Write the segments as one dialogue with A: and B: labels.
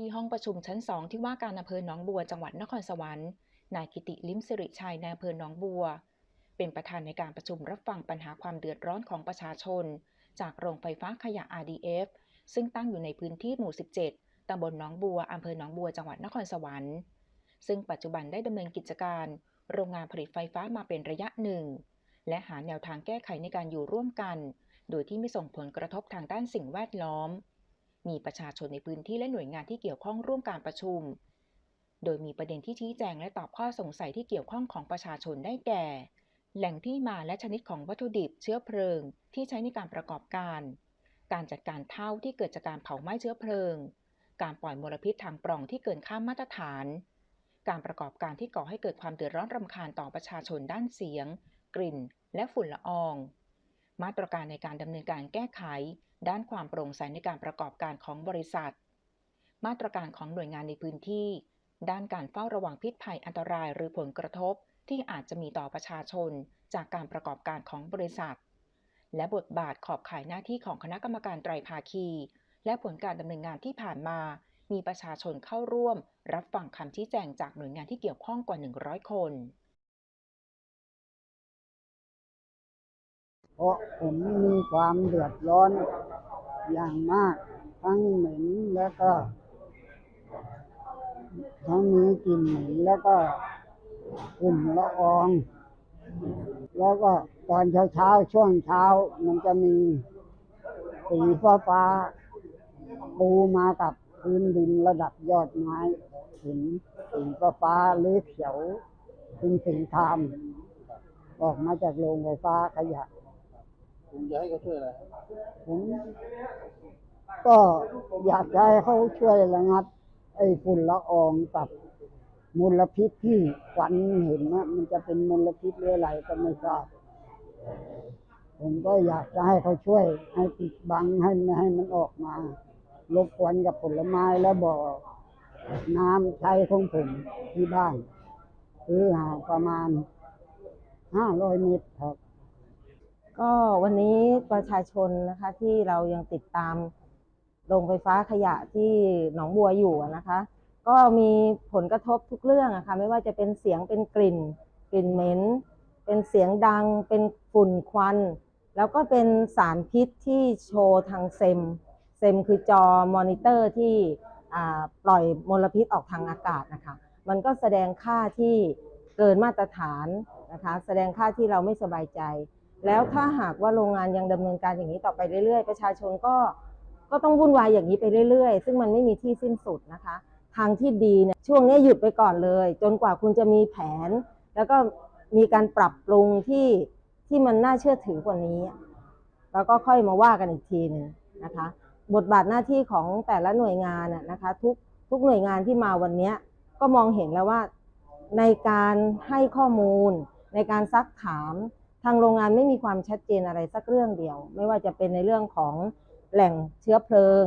A: ที่ห้องประชุมชั้น2ที่ว่าการอำเภอหนองบัวจังหวัดนครสวรรค์ นายกิติลิมสิริชัยนายอำเภอหนองบัว เป็นประธานในการประชุมรับฟังปัญหาความเดือดร้อนของประชาชน จากโรงไฟฟ้าขยะ RDF ซึ่งตั้งอยู่ในพื้นที่หมู่ 17 ตำบลหนองบัวอำเภอหนองบัวจังหวัดนครสวรรค์ ซึ่งปัจจุบันได้ดำเนินกิจการ โรงงานผลิตไฟฟ้ามาเป็นระยะหนึ่ง และหาแนวทางแก้ไขในการอยู่ร่วมกัน โดยที่ไม่ส่งผลกระทบทางด้านสิ่งแวดล้อม มีประชาชนในพื้นที่และหน่วยงานที่เกี่ยวข้องร่วมการประชุม โดยมีประเด็นที่ชี้แจงและตอบข้อสงสัยที่เกี่ยวข้องของประชาชนได้แก่ แหล่งที่มาและชนิดของวัตถุดิบ เชื้อเพลิง ที่ใช้ในการประกอบการ การจัดการเท่าที่เกิดจากการเผาไหม้เชื้อเพลิง การปล่อยมลพิษทางปล่องที่เกินค่ามาตรฐาน การประกอบการที่ก่อให้เกิดความเดือดร้อนรำคาญต่อประชาชนด้านเสียง กลิ่น และฝุ่นละออง มาตรการในการดำเนินการแก้ไข ด้านความโปร่งใสในการประกอบการของบริษัท มาตรการของหน่วยงานในพื้นที่ ด้านการเฝ้าระวังพิษภัยอันตรายหรือผลกระทบที่อาจจะมีต่อประชาชนจากการประกอบการของบริษัท และบทบาทขอบข่ายหน้าที่ของคณะกรรมการไตรภาคี และผลการดำเนินงานที่ผ่านมา มีประชาชนเข้าร่วม รับฟังคำชี้แจงจากหน่วยงานที่เกี่ยวข้องกว่า 100 คน
B: เพราะผมมีความเดือดร้อนอย่างมาก ทั้งเหม็นแล้วก็ ทั้งมีกลิ่นเหม็นแล้วก็ฝุ่นละออง แล้วก็ตอนเช้าเช้าช่วงเช้ามันจะมีสีฟ้าฟ้าปูมากับพื้นดินระดับยอดไม้เห็นสีฟ้าฟ้าหรือเขียวเป็นสีครามออกมาจากโรงไฟฟ้าขยะ
C: คุณจะให้เขาช่วยอะไร
B: ผมก็อยากจะให้เขาช่วยระงับ ไอ้ฝุ่นละอองกับมลพิษที่ควันเห็นนะมันจะเป็นมลพิษหรืออะไรก็ไม่ทราบผมก็อยากจะให้เขาช่วย ให้ปิดบังให้ไม่ให้มันออกมารบกวนกับผลไม้และบ่อน้ำใช้ของผมที่บ้าน คือห่างประมาณห้าร้อยเมตรครับ
D: ก็วันนี้ประชาชนนะคะที่เรายังติดตามโรงไฟฟ้าขยะที่หนองบัวอยู่นะคะ ก็มีผลกระทบทุกเรื่องอะค่ะไม่ว่าจะเป็นเสียงเป็นกลิ่น กลิ่นเหม็น เป็นเสียงดัง เป็นฝุ่นควัน แล้วก็เป็นสารพิษที่โชว์ทางเซมเซมคือจอมอนิเตอร์ที่ปล่อยมลพิษออกทางอากาศนะคะ มันก็แสดงค่าที่เกินมาตรฐานนะคะ แสดงค่าที่เราไม่สบายใจ แล้วถ้าหากว่าโรงงานยังดำเนินการอย่างนี้ต่อไปเรื่อยๆ ประชาชนก็ก็ต้องวุ่นวายอย่างนี้ไปเรื่อยๆ ซึ่งมันไม่มีที่สิ้นสุดนะคะ ทางที่ดีเนี่ยช่วงนี้หยุดไปก่อนเลย จนกว่าคุณจะมีแผน แล้วก็มีการปรับปรุงที่ที่มันน่าเชื่อถือกว่านี้ แล้วก็ค่อยมาว่ากันอีกทีหนึ่งนะคะ บทบาทหน้าที่ของแต่ละหน่วยงานน่ะนะคะ ทุกทุกหน่วยงานที่มาวันนี้ก็มองเห็นแล้วว่าในการให้ข้อมูลในการซักถาม ทางโรงงานไม่มีความชัดเจนอะไรสักเรื่องเดียว ไม่ว่าจะเป็นในเรื่องของแหล่งเชื้อเพลิง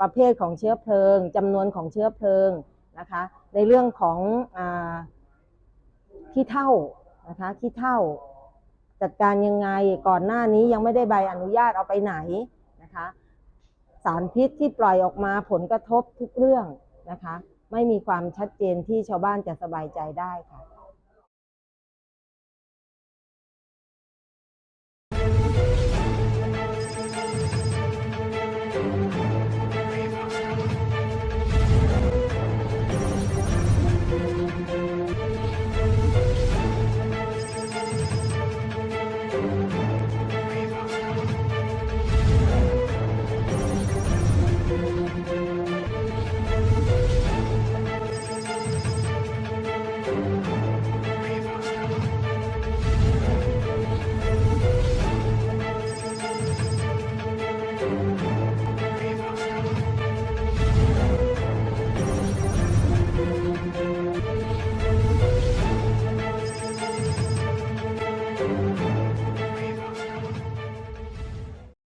D: ประเภทของเชื้อเพลิงจำนวนของเชื้อเพลิงนะคะ ในเรื่องของอขี้เท่านะคะขี้เท่า จัดการยังไงก่อนหน้านี้ยังไม่ได้ใบอนุญาตเอาไปไหนนะคะสารพิษที่ปล่อยออกมาผลกระทบทุกเรื่องนะคะ ไม่มีความชัดเจนที่ชาวบ้านจะสบายใจได้ค่ะ